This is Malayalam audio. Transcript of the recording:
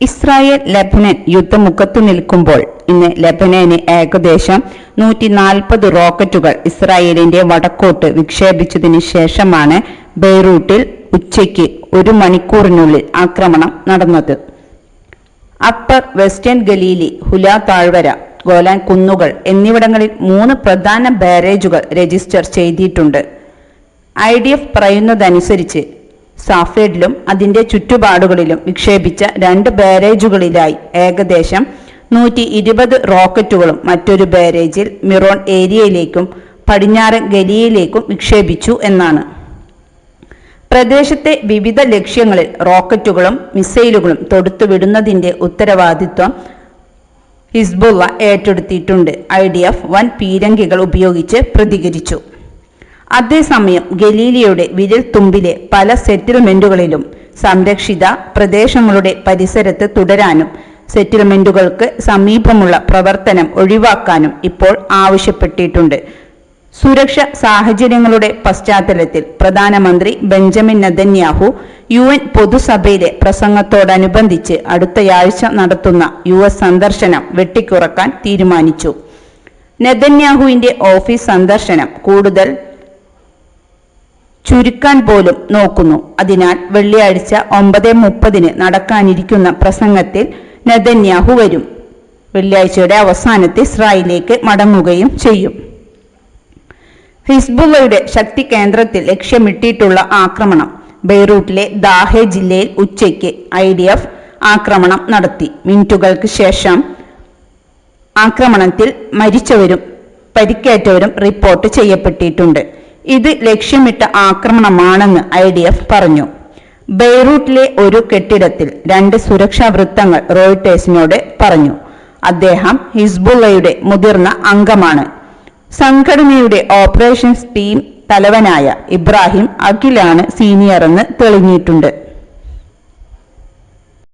ഇസ്രായേൽ ലബനൻ യുദ്ധമുഖത്തു നിൽക്കുമ്പോൾ ഇന്ന് ലബനന് ഏകദേശം നൂറ്റി നാൽപ്പത് റോക്കറ്റുകൾ ഇസ്രായേലിന്റെ വടക്കോട്ട് വിക്ഷേപിച്ചതിന് ശേഷമാണ് ബെയ്റൂട്ടിൽ ഉച്ചയ്ക്ക് ഒരു മണിക്കൂറിനുള്ളിൽ ആക്രമണം നടന്നത്. അപ്പർ വെസ്റ്റേൺ ഗലീലി ഹുല താഴ്വര ഗോലാൻ കുന്നുകൾ എന്നിവിടങ്ങളിൽ മൂന്ന് പ്രധാന ബാരേജുകൾ രജിസ്റ്റർ ചെയ്തിട്ടുണ്ട്. ഐ ഡി എഫ് പറയുന്നതനുസരിച്ച് സാഫേഡിലും അതിന്റെ ചുറ്റുപാടുകളിലും വിക്ഷേപിച്ച രണ്ട് ബാരേജുകളിലായി ഏകദേശം നൂറ്റി ഇരുപത് റോക്കറ്റുകളും മറ്റൊരു ബാരേജിൽ മിറോൺ ഏരിയയിലേക്കും പടിഞ്ഞാറൻ ഗലിയയിലേക്കും വിക്ഷേപിച്ചു എന്നാണ്. പ്രദേശത്തെ വിവിധ ലക്ഷ്യങ്ങളിൽ റോക്കറ്റുകളും മിസൈലുകളും തൊടുത്തുവിടുന്നതിന്റെ ഉത്തരവാദിത്വം ഹിസ്ബുള്ള ഏറ്റെടുത്തിട്ടുണ്ട്. ഐ ഡി എഫ് വൻ പീരങ്കികൾ ഉപയോഗിച്ച് പ്രതികരിച്ചു. അതേസമയം ഗലീലിയുടെ വിരൽ തുമ്പിലെ പല സെറ്റിൽമെന്റുകളിലും സംരക്ഷിത പ്രദേശങ്ങളുടെ പരിസരത്ത് തുടരാനും സെറ്റിൽമെന്റുകൾക്ക് സമീപമുള്ള പ്രവർത്തനം ഒഴിവാക്കാനും ഇപ്പോൾ ആവശ്യപ്പെട്ടിട്ടുണ്ട്. സുരക്ഷ സാഹചര്യങ്ങളുടെ പശ്ചാത്തലത്തിൽ പ്രധാനമന്ത്രി ബെഞ്ചമിൻ നദന്യാഹു യു എൻ പൊതുസഭയിലെ പ്രസംഗത്തോടനുബന്ധിച്ച് അടുത്തയാഴ്ച നടത്തുന്ന യു എസ് സന്ദർശനം വെട്ടിക്കുറക്കാൻ തീരുമാനിച്ചു. നെതന്യാഹുവിന്റെ ഓഫീസ് സന്ദർശനം കൂടുതൽ ചുരുക്കാൻ പോലും നോക്കുന്നു. അതിനാൽ വെള്ളിയാഴ്ച ഒമ്പത് മുപ്പതിന് നടക്കാനിരിക്കുന്ന പ്രസംഗത്തിൽ നെതന്യാഹു വരും. വെള്ളിയാഴ്ചയുടെ അവസാനത്തിൽ ഇസ്രായേലിലേക്ക് മടങ്ങുകയും ചെയ്യും. ഹിസ്ബുള്ളയുടെ ശക്തി കേന്ദ്രത്തിൽ ലക്ഷ്യമിട്ടിട്ടുള്ള ആക്രമണം. ബെയ്റൂട്ടിലെ ദാഹെ ജില്ലയിൽ ഉച്ചയ്ക്ക് ഐ ഡി എഫ് ആക്രമണം നടത്തി. മിനിറ്റുകൾക്ക് ശേഷം ആക്രമണത്തിൽ മരിച്ചവരും പരിക്കേറ്റവരും റിപ്പോർട്ട് ചെയ്യപ്പെട്ടിട്ടുണ്ട്. ഇത് ലക്ഷ്യമിട്ട ആക്രമണമാണെന്ന് ഐ ഡി എഫ് പറഞ്ഞു. ബെയ്റൂട്ടിലെ ഒരു കെട്ടിടത്തിൽ രണ്ട് സുരക്ഷാ വൃത്തങ്ങൾ റോയിട്ടേഴ്സിനോട് പറഞ്ഞു. അദ്ദേഹം ഹിസ്ബുള്ളയുടെ മുതിർന്ന അംഗമാണ്. സംഘടനയുടെ ഓപ്പറേഷൻസ് ടീം തലവനായ ഇബ്രാഹിം അഖിലാണ് സീനിയറെന്ന് തെളിഞ്ഞിട്ടുണ്ട്.